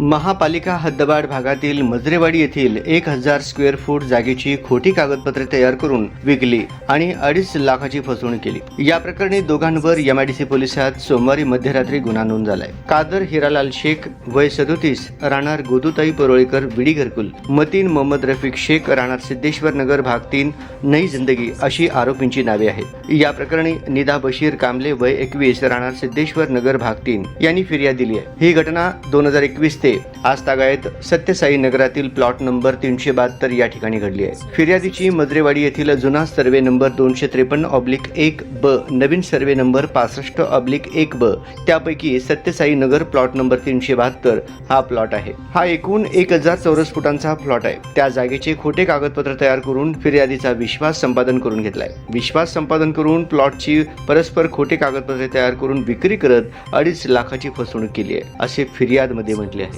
महापालिका हद्दबाड भागातील मजरेवाडी येथील एक हजार स्क्वेअर फूट जागेची खोटी कागदपत्रे तयार करून विकली आणि अडीच लाखाची फसवणूक केली. या प्रकरणी दोघांवर एमआयडीसी पोलिसात सोमवारी मध्यरात्री गुन्हा नोंद झालाय. कादर हिरालाल शेख वय सदोतीस राहणार गोदुताई परोळीकर विडी घरकुल मतीन मोहम्मद रफिक शेख राहणार सिद्धेश्वर नगर भाग तीन नई जिंदगी अशी आरोपींची नावे आहेत. या प्रकरणी निदा बशीर कांबले वय एकवीस राहणार सिद्धेश्वर नगर भाग तीन यांनी फिर्याद दिली आहे. ही घटना दोन हजार एकवीस ते आज तागायत सत्यसाई नगरातील प्लॉट नंबर तीनशे बहात्तर या ठिकाणी घडली आहे. फिर्यादीची मदरेवाडी येथील जुना सर्वे नंबर दोनशे त्रेपन्न ऑब्लिक एक ब नवीन सर्वे नंबर पासष्ट ऑब्लिक एक ब त्यापैकी सत्यसाई नगर प्लॉट नंबर तीनशे बहात्तर हा प्लॉट आहे. हा एकूण एक हजार चौरस फुटांचा हा प्लॉट आहे. त्या जागेचे खोटे कागदपत्र तयार करून फिर्यादीचा विश्वास संपादन करून घेतलाय. विश्वास संपादन करून प्लॉटची परस्पर खोटे कागदपत्रे तयार करून विक्री करत अडीच लाखाची फसवणूक केली आहे असे फिर्यादमध्ये म्हटले आहे.